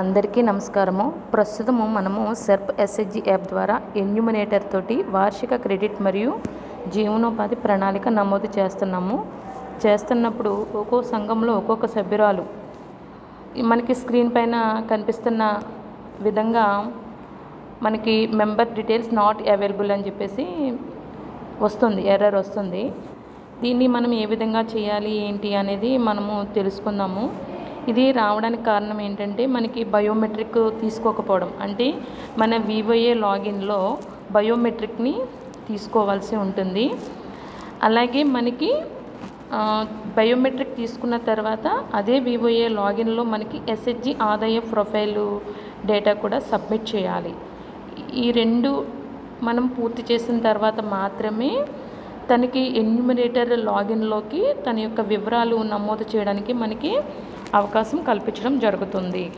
అందరికీ నమస్కారము. ప్రస్తుతము మనము సెర్ప్ ఎస్హెచ్జి యాప్ ద్వారా ఎన్యూమినేటర్ తోటి వార్షిక క్రెడిట్ మరియు జీవనోపాధి ప్రణాళిక నమోదు చేస్తున్నాము. చేస్తున్నప్పుడు ఒక్కో సంఘంలో ఒక్కొక్క సభ్యురాలు మనకి స్క్రీన్ పైన కనిపిస్తున్న విధంగా మనకి మెంబర్ డీటెయిల్స్ నాట్ అవైలబుల్ అని చెప్పేసి వస్తుంది ఎర్రర్ వస్తుంది. దీన్ని మనం ఏ విధంగా చేయాలి ఏంటి అనేది మనము తెలుసుకుందాము. ఇది రావడానికి కారణం ఏంటంటే మనకి బయోమెట్రిక్ తీసుకోకపోవడం. అంటే మన వివోఏ లాగిన్లో బయోమెట్రిక్ని తీసుకోవాల్సి ఉంటుంది. అలాగే మనకి బయోమెట్రిక్ తీసుకున్న తర్వాత అదే వివోఏ లాగిన్లో మనకి ఎస్హెచ్జి ఆదాయ ప్రొఫైలు డేటా కూడా సబ్మిట్ చేయాలి. ఈ రెండు మనం పూర్తి చేసిన తర్వాత మాత్రమే తనకి ఎన్యూమినేటర్ లాగిన్లోకి తన యొక్క వివరాలు నమోదు చేయడానికి మనకి అవకాశం కల్పించడం జరుగుతుంది.